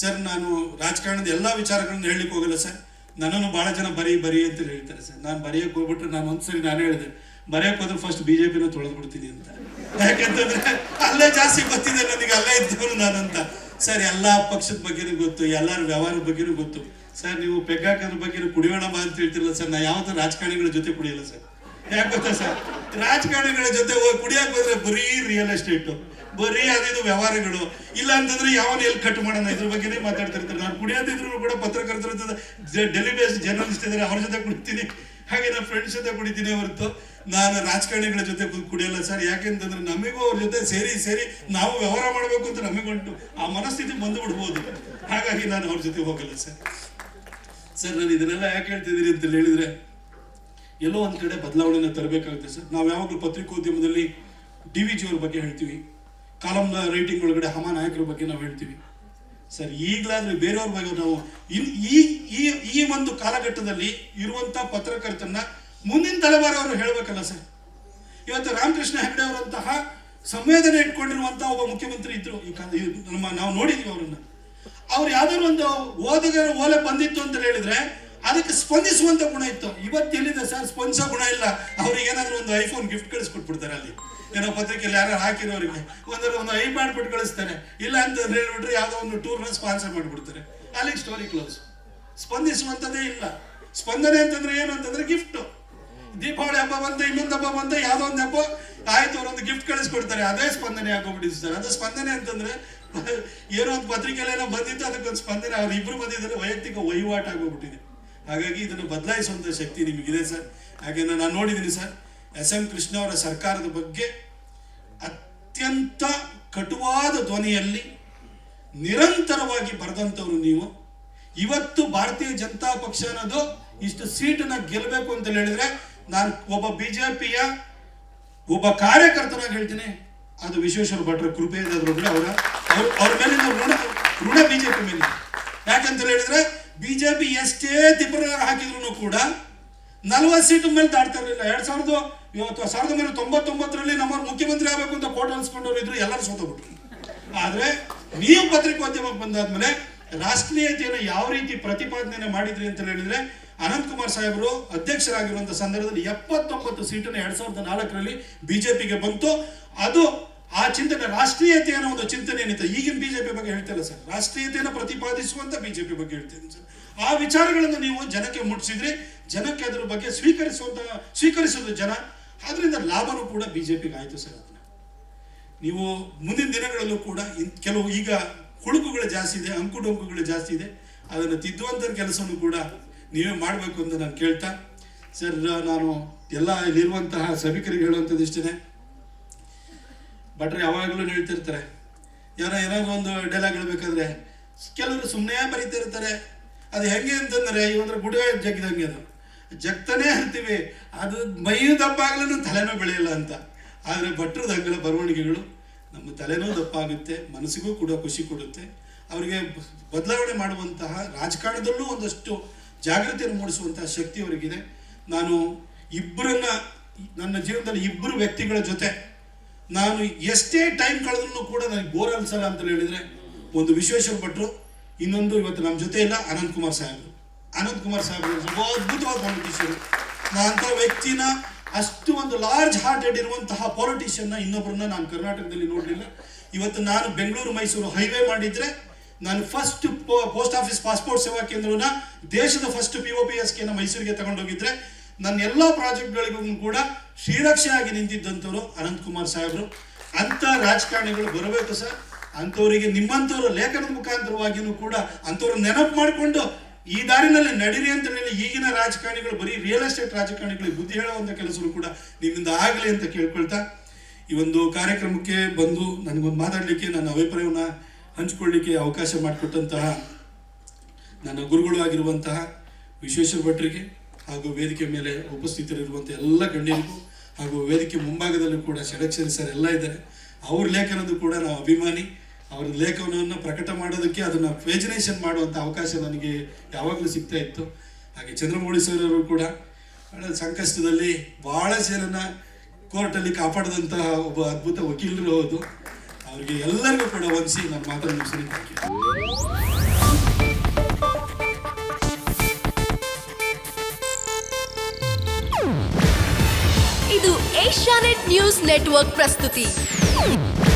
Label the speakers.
Speaker 1: Sir, ನಾನು ರಾಜಕಾರಣದ ಎಲ್ಲ ವಿಚಾರಗಳನ್ನು ಹೇಳಲಿಕ್ಕೆ ಹೋಗಲ್ಲ ಸರ್. ನನ್ನನ್ನು ಬಹಳ ಜನ ಬರೀ ಬರೀ ಅಂತ ಹೇಳ್ತಾರೆ ಸರ್. ನಾನು ಬರೆಯಕ್ಕೆ ಹೋಗ್ಬಿಟ್ರೆ ನಾನು ಒಂದ್ಸರಿ ನಾನು ಹೇಳಿದೆ, ಬರೆಯಕ್ಕೆ ಹೋದ್ರೆ ಫಸ್ಟ್ ಬಿ ಜೆ ಪಿನ ತೊಳೆದು ಬಿಡ್ತೀನಿ ಅಂತ. ಯಾಕಂತಂದ್ರೆ ಅಲ್ಲೇ ಜಾಸ್ತಿ ಗೊತ್ತಿದೆ ನನಗೆ, ಅಲ್ಲೇ ಇದ್ದವನು ನಾನಂತ. ಸರ್, ಎಲ್ಲ ಪಕ್ಷದ ಬಗ್ಗೆನೂ ಗೊತ್ತು, ಎಲ್ಲರ ವ್ಯವಹಾರದ ಬಗ್ಗೆನೂ ಗೊತ್ತು. ಸರ್, ನೀವು ಪೆಗ್ಗಾಕದ್ರ ಬಗ್ಗೆ ಕುಡಿಯೋಣ ಬಾ ಅಂತ ಹೇಳ್ತಿರಲ್ಲ ಸರ್, ನಾ ಯಾವತ್ತೂ ರಾಜಕಾರಣಿಗಳ ಜೊತೆ ಕುಡಿಯಲ್ಲ ಸರ್. ಯಾಕೆ ಗೊತ್ತಾ ಸರ್? ರಾಜಕಾರಣಿಗಳ ಜೊತೆ ಹೋಗಿ ಕುಡಿಯಕ್ಕೆ ಹೋದ್ರೆ ಬರೀ ರಿಯಲ್ ಎಸ್ಟೇಟ್ ಬರೀ ಅದಿದು ವ್ಯವಹಾರಗಳು. ಇಲ್ಲ ಅಂತಂದ್ರೆ ಯಾವನ್ ಎಲ್ಲಿ ಕಟ್ ಮಾಡೋಣ? ಇದ್ರ ಬಗ್ಗೆನೇ ಮಾತಾಡ್ತಿರ್ತಾರೆ. ನಾನು ಕುಡಿಯೋದಿದ್ರು ಕೂಡ ಪತ್ರಕರ್ತರ ಡೆಲ್ಲಿ ಬೇಸ್ ಜರ್ನಲಿಸ್ಟ್ ಇದ್ದಾರೆ ಅವ್ರ ಜೊತೆ ಕುಡಿತೀನಿ. ಹಾಗೆ ನಾನು ಫ್ರೆಂಡ್ಸ್ ಜೊತೆ ಕುಡಿತೀನಿ ಹೊರತು. ನಾನು ರಾಜಕಾರಣಿಗಳ ಜೊತೆ ಕುಡಿಯಲ್ಲ ಸರ್. ಯಾಕೆಂತಂದ್ರೆ ನಮಗೂ ಅವ್ರ ಜೊತೆ ಸೇರಿ ಸೇರಿ ನಾವು ವ್ಯವಹಾರ ಮಾಡಬೇಕು ಅಂತ ನಮಗುಂಟು. ಆ ಮನಸ್ಥಿತಿ ಬಂದು ಬಿಡ್ಬೋದು. ಹಾಗಾಗಿ ನಾನು ಅವ್ರ ಜೊತೆ ಹೋಗಲ್ಲ ಸರ್. ಸರ್, ನಾನು ಇದನ್ನೆಲ್ಲ ಯಾಕೆ ಹೇಳ್ತಿದ್ದೀನಿ ಅಂತ ಹೇಳಿದ್ರೆ, ಎಲ್ಲೋ ಒಂದು ಕಡೆ ಬದಲಾವಣೆನ ತರಬೇಕಾಗುತ್ತೆ ಸರ್. ನಾವು ಯಾವಾಗಲೂ ಪತ್ರಿಕೋದ್ಯಮದಲ್ಲಿ ಡಿ ವಿ ಜಿ ಅವ್ರ ಬಗ್ಗೆ ಹೇಳ್ತೀವಿ. ಕಾಲಮ್ನ ರೈಟಿಂಗ್ ಒಳಗಡೆ ಹಮ ನಾಯಕರ ಬಗ್ಗೆ ನಾವು ಹೇಳ್ತೀವಿ. ಸರ್, ಈಗಲಾದ್ರೆ ಬೇರೆಯವ್ರ ಬಗ್ಗೆ ನಾವು ಇನ್ ಈ ಈ ಒಂದು ಕಾಲಘಟ್ಟದಲ್ಲಿ ಇರುವಂಥ ಪತ್ರಕರ್ತನ ಮುಂದಿನ ತಲೆಮಾರವರು ಹೇಳಬೇಕಲ್ಲ ಸರ್. ಇವತ್ತು ರಾಮಕೃಷ್ಣ ಹೆಗಡೆ ಅವರಂತಹ ಸಂವೇದನೆ ಇಟ್ಕೊಂಡಿರುವಂತಹ ಒಬ್ಬ ಮುಖ್ಯಮಂತ್ರಿ ಇದ್ರು. ಈ ಕಾಲ ನಮ್ಮ, ನಾವು ನೋಡಿದೀವಿ ಅವರನ್ನ. ಅವ್ರು ಯಾವ್ದಾದ್ರು ಒಂದು ಓದುಗರ ಓಲೆ ಬಂದಿತ್ತು ಅಂತ ಹೇಳಿದ್ರೆ ಅದಕ್ಕೆ ಸ್ಪಂದಿಸುವಂತ ಗುಣ ಇತ್ತು. ಇವತ್ತು ಎಲ್ಲಿದೆ ಸರ್? ಸ್ಪಂದಿಸೋ ಗುಣ ಇಲ್ಲ. ಏನಾದ್ರು ಒಂದು ಐಫೋನ್ ಗಿಫ್ಟ್ ಕಳಿಸ್ಕೊಟ್ಬಿಡ್ತಾರೆ ಅಲ್ಲಿ. ಏನೋ ಪತ್ರಿಕೆಯಲ್ಲಿ ಯಾರು ಹಾಕಿರೋರಿಗೆ. ಒಂದರ ಒಂದು ಐ ಮಾಡ್ಬಿಟ್ಟು ಕಳಿಸ್ತಾನೆ. ಇಲ್ಲ ಅಂತ ಹೇಳ್ಬಿಟ್ರೆ ಯಾವುದೋ ಒಂದು ಟೂರ್ನ ಸ್ಪಾನ್ಸರ್ ಮಾಡಿಬಿಡ್ತಾರೆ. ಅಲ್ಲಿಗೆ ಸ್ಟೋರಿ ಕ್ಲೋಸ್ ಸ್ಪಂದಿಸುವಂಥದ್ದೇ ಇಲ್ಲ. ಸ್ಪಂದನೆ ಅಂತಂದ್ರೆ ಏನು ಅಂತಂದ್ರೆ ಗಿಫ್ಟ್ ದೀಪಾವಳಿ ಹಬ್ಬ ಬಂತ ಇನ್ನೊಂದು ಹಬ್ಬ ಬಂತ ಯಾವ್ದೋ ಒಂದು ಹಬ್ಬ ಆಯ್ತು ಅವ್ರೊಂದು ಗಿಫ್ಟ್ ಕಳಿಸ್ಕೊಡ್ತಾರೆ. ಅದೇ ಸ್ಪಂದನೆ ಆಗೋಗ್ಬಿಟ್ಟಿದೆ ಸರ್. ಅದು ಸ್ಪಂದನೆ ಅಂತಂದ್ರೆ ಏನೋ ಒಂದು ಪತ್ರಿಕೆಯಲ್ಲಿ ಬಂದಿತ್ತು, ಅದಕ್ಕೊಂದು ಸ್ಪಂದನೆ ಅವ್ರು ಇಬ್ರು ಬಂದಿದ್ದಾರೆ, ವೈಯಕ್ತಿಕ ವಹಿವಾಟ ಆಗೋಗ್ಬಿಟ್ಟಿದೆ. ಹಾಗಾಗಿ ಇದನ್ನು ಬದಲಾಯಿಸುವಂತ ಶಕ್ತಿ ನಿಮಗಿದೆ ಸರ್. ಹಾಗೆ ನಾನು ನೋಡಿದ್ದೀನಿ ಸರ್. ಎಸ್ ಎಂ ಕೃಷ್ಣ ಅವರ ಸರ್ಕಾರದ ಬಗ್ಗೆ ಅತ್ಯಂತ ಕಟುವಾದ ಧ್ವನಿಯಲ್ಲಿ ನಿರಂತರವಾಗಿ ಬರೆದಂಥವ್ರು ನೀವು. ಇವತ್ತು ಭಾರತೀಯ ಜನತಾ ಪಕ್ಷ ಅನ್ನೋದು ಇಷ್ಟು ಸೀಟನ್ನ ಗೆಲ್ಲಬೇಕು ಅಂತ ಹೇಳಿದ್ರೆ ನಾನು ಒಬ್ಬ ಬಿಜೆಪಿಯ ಒಬ್ಬ ಕಾರ್ಯಕರ್ತನಾಗಿ ಹೇಳ್ತೀನಿ. ಅದು ವಿಶ್ವೇಶ್ವರ ಭಟ್ರ ಕೃಪೆಯಿಂದ ಅವರ ಅವ್ರ ಮೇಲೆ ನಾವು ಋಣ ಋಣ ಬಿಜೆಪಿ ಮೇಲೆ ಯಾಕಂತ ಹೇಳಿದ್ರೆ ಬಿಜೆಪಿ ಎಷ್ಟೇ ತಿಪ್ಪರ ಹಾಕಿದ್ರು ಕೂಡ ನಲ್ವತ್ತು ಸೀಟು ಮೇಲೆ ದಾಡ್ತಾ ಇರಲಿಲ್ಲ. ಎರಡ್ ಸಾವಿರದ ಇವತ್ತು ಸಾವಿರದ ಒಂಬೈನೂರ ತೊಂಬತ್ತೊಂಬತ್ತರಲ್ಲಿ ನಮ್ಮ ಮುಖ್ಯಮಂತ್ರಿ ಆಗಬೇಕು ಅಂತ ಕೋಟ್ ಅನ್ಸ್ಕೊಂಡವ್ರು ಇದ್ರು, ಎಲ್ಲರೂ ಸೋತೋಗ್ಬಿಟ್ರು ಆದ್ರೆ ನೀವು ಪತ್ರಿಕೋದ್ಯಮಕ್ಕೆ ಬಂದಾದ್ಮೇಲೆ ರಾಷ್ಟ್ರೀಯತೆಯನ್ನು ಯಾವ ರೀತಿ ಪ್ರತಿಪಾದನೆ ಮಾಡಿದ್ರಿ ಅಂತ ಹೇಳಿದ್ರೆ, ಅನಂತ್ ಕುಮಾರ್ ಸಾಹೇಬರು ಅಧ್ಯಕ್ಷರಾಗಿರುವಂತ ಸಂದರ್ಭದಲ್ಲಿ ಎಪ್ಪತ್ತೊಂಬತ್ತು ಸೀಟನ್ನು ಎರಡ್ ಸಾವಿರದ ನಾಲ್ಕರಲ್ಲಿ ಬಿಜೆಪಿಗೆ ಬಂತು. ಅದು ಆ ಚಿಂತನೆ ರಾಷ್ಟ್ರೀಯತೆ ಅನ್ನೋ ಒಂದು ಚಿಂತನೆ ಏನಿತ್ತು? ಈಗಿನ ಬಿಜೆಪಿ ಬಗ್ಗೆ ಹೇಳ್ತಿಲ್ಲ ಸರ್. ರಾಷ್ಟ್ರೀಯತೆಯನ್ನು ಪ್ರತಿಪಾದಿಸುವಂತ ಬಿಜೆಪಿ ಬಗ್ಗೆ ಹೇಳ್ತೀನಿ ಸರ್. ಆ ವಿಚಾರಗಳನ್ನು ನೀವು ಜನಕ್ಕೆ ಮುಟ್ಟಿಸಿದ್ರಿ. ಜನಕ್ಕೆ ಅದ್ರ ಬಗ್ಗೆ ಸ್ವೀಕರಿಸುವಂತ ಸ್ವೀಕರಿಸೋದು ಜನ. ಅದರಿಂದ ಲಾಭನೂ ಕೂಡ ಬಿಜೆಪಿಗೆ ಆಯಿತು ಸರ್ ಅದನ್ನ. ನೀವು ಮುಂದಿನ ದಿನಗಳಲ್ಲೂ ಕೂಡ ಕೆಲವು ಈಗ ಹುಳುಕುಗಳು ಜಾಸ್ತಿ ಇದೆ ಅಂಕುಡೊಂಕುಗಳು ಜಾಸ್ತಿ ಇದೆ, ಅದನ್ನು ತಿದ್ದುವಂಥ ಕೆಲಸವನ್ನು ಕೂಡ ನೀವೇ ಮಾಡಬೇಕು ಅಂತ ನಾನು ಕೇಳ್ತಾ, ಸರ್, ನಾನು ಎಲ್ಲ ಇಲ್ಲಿರುವಂತಹ ಸಭಿಕರಿಗೆ ಹೇಳುವಂಥದ್ದು ಇಷ್ಟೇ ಭಟ್ರು ಯಾವಾಗಲೂ ಹೇಳ್ತಿರ್ತಾರೆ, ಯಾರೋ ಏನಾದ್ರು ಒಂದು ಡೈಲಾಗ್ ಹೇಳ್ಬೇಕಾದ್ರೆ, ಕೆಲವರು ಸುಮ್ಮನೆ ಬರೀತಾ ಇರ್ತಾರೆ ಅದು ಹೆಂಗೆ ಅಂತಂದ್ರೆ ಇವಂದ್ರೆ ಗುಡಿಗೆ ಜಗ್ಗಿದಂಗೆ ಅದು. ಜಗ್ತಾನೆ ಅಂತೀವಿ. ಅದು ಮೈಯೂ ದಪ್ಪ ಆಗ್ಲೂ ತಲೆನೂ ಬೆಳೆಯಲ್ಲ ಅಂತ. ಆದರೆ ಭಟ್ರದ ಹಂಗಲ ಬರವಣಿಗೆಗಳು ನಮ್ಮ ತಲೆನೂ ದಪ್ಪಾಗುತ್ತೆ, ಮನಸ್ಸಿಗೂ ಕೂಡ ಖುಷಿ ಕೊಡುತ್ತೆ. ಅವರಿಗೆ ಬದಲಾವಣೆ ಮಾಡುವಂತಹ ರಾಜಕಾರಣದಲ್ಲೂ ಒಂದಷ್ಟು ಜಾಗೃತಿಯನ್ನು ಮೂಡಿಸುವಂತಹ ಶಕ್ತಿ ಅವರಿಗಿದೆ. ನಾನು ಇಬ್ಬರನ್ನ, ನನ್ನ ಜೀವನದಲ್ಲಿ ಇಬ್ಬರು ವ್ಯಕ್ತಿಗಳ ಜೊತೆ ನಾನು ಎಷ್ಟೇ ಟೈಮ್ ಕಳೆದ್ರೂ ಕೂಡ ನನಗೆ ಬೋರ್ ಅನ್ಸಲ್ಲ ಅಂತ ಹೇಳಿದ್ರೆ, ಒಂದು ವಿಶ್ವೇಶ್ವರ ಭಟ್ರು, ಇನ್ನೊಂದು ಇವತ್ತು ನಮ್ಮ ಜೊತೆ ಇಲ್ಲ ಅನಂತ್ ಕುಮಾರ್ ಸಾಹೇಬರು. ಅನಂತ್ ಕುಮಾರ್ ಸಾಹೇಬರು ತುಂಬ ಅದ್ಭುತವಾದ ಪೊಲಿಟಿಷಿಯನ್ ನಾ ಅಂತ ವ್ಯಕ್ತಿನ ಅಷ್ಟು ಒಂದು ಲಾರ್ಜ್ ಹಾರ್ಟೆಡ್ ಇರುವಂತಹ ಪೊಲಿಟಿಷಿಯನ್ನ ಇನ್ನೊಬ್ಬರನ್ನ ನಾನು ಕರ್ನಾಟಕದಲ್ಲಿ ನೋಡಲಿಲ್ಲ. ಇವತ್ತು ನಾನು ಬೆಂಗಳೂರು, ಮೈಸೂರು ಹೈವೇ ಮಾಡಿದ್ರೆ ನಾನು ಫಸ್ಟ್ ಪೋಸ್ಟ್ ಆಫೀಸ್ ಪಾಸ್ಪೋರ್ಟ್ ಸೇವಾ ಕೇಂದ್ರವನ್ನ ದೇಶದ first P O P S ಕೆನ ಮೈಸೂರಿಗೆ ತಗೊಂಡೋಗಿದ್ರೆ ನನ್ನ ಎಲ್ಲ ಪ್ರಾಜೆಕ್ಟ್ಗಳಿಗೂ ಕೂಡ ಶ್ರೀರಕ್ಷೆಯಾಗಿ ನಿಂತಿದ್ದಂಥವ್ರು ಅನಂತ್ ಕುಮಾರ್ ಸಾಹೇಬರು. ಅಂತ ರಾಜಕಾರಣಿಗಳು ಬರಬೇಕು ಸರ್. ಅಂಥವರಿಗೆ ನಿಮ್ಮಂಥವ್ರ ಲೇಖನದ ಮುಖಾಂತರವಾಗಿಯೂ ಕೂಡ ಅಂಥವ್ರು ನೆನಪು ಮಾಡಿಕೊಂಡು ಈ ದಾರಿನಲ್ಲಿ ನಡೀರಿ ಅಂತ ಹೇಳಿ ಈಗಿನ ರಾಜಕಾರಣಿಗಳು, ಬರೀ ರಿಯಲ್ ಎಸ್ಟೇಟ್ ರಾಜಕಾರಣಿಗಳಿಗೆ ಬುದ್ಧಿ ಹೇಳುವಂಥ ಕೆಲಸಗಳು ಕೂಡ ನಿಮ್ಮಿಂದ ಆಗಲಿ ಅಂತ ಕೇಳ್ಕೊಳ್ತಾ ಈ ಒಂದು ಕಾರ್ಯಕ್ರಮಕ್ಕೆ ಬಂದು ನನಗೊಂದು ಮಾತಾಡಲಿಕ್ಕೆ, ನನ್ನ ಅಭಿಪ್ರಾಯವನ್ನು ಹಂಚಿಕೊಳ್ಳಿಕ್ಕೆ ಅವಕಾಶ ಮಾಡಿಕೊಟ್ಟಂತಹ ನನ್ನ ಗುರುಗಳು ಆಗಿರುವಂತಹ ವಿಶ್ವೇಶ್ವರ ಭಟ್ರಿಗೆ ಹಾಗೂ ವೇದಿಕೆ ಮೇಲೆ ಉಪಸ್ಥಿತರಿರುವಂಥ ಎಲ್ಲ ಗಣ್ಯರಿಗೂ ಹಾಗೂ ವೇದಿಕೆ ಮುಂಭಾಗದಲ್ಲೂ ಕೂಡ ಷಡಕ್ಷರಿ ಸರ್ ಎಲ್ಲ ಇದ್ದಾರೆ. ಅವ್ರ ಲೇಖನದ್ದು ಕೂಡ ನಾವು ಅಭಿಮಾನಿ. ಅವರ ಲೇಖನವನ್ನು ಪ್ರಕಟ ಮಾಡೋದಕ್ಕೆ ಅದನ್ನು ಪೇಜನೇಷನ್ ಮಾಡುವಂಥ ಅವಕಾಶ ನನಗೆ ಯಾವಾಗಲೂ ಸಿಗ್ತಾ ಇತ್ತು. ಹಾಗೆ ಚಂದ್ರಮೌಳಿ ಸರ್ ಅವರು ಕೂಡ ಸಂಕಷ್ಟದಲ್ಲಿ ಭಾಳ ಜನನ ಕೋರ್ಟಲ್ಲಿ ಕಾಪಾಡಿದಂತಹ ಒಬ್ಬ ಅದ್ಭುತ ವಕೀಲರು ಹೌದು. ಅವರಿಗೆ ಎಲ್ಲರಿಗೂ ಕೂಡ ವಂಚಿ ನನ್ನ ಮಾತನ್ನು ಮುಗಿಸಿ
Speaker 2: ಇದು ಏಷ್ಯಾನೆಟ್ ನ್ಯೂಸ್ ನೆಟ್ವರ್ಕ್ ಪ್ರಸ್ತುತಿ.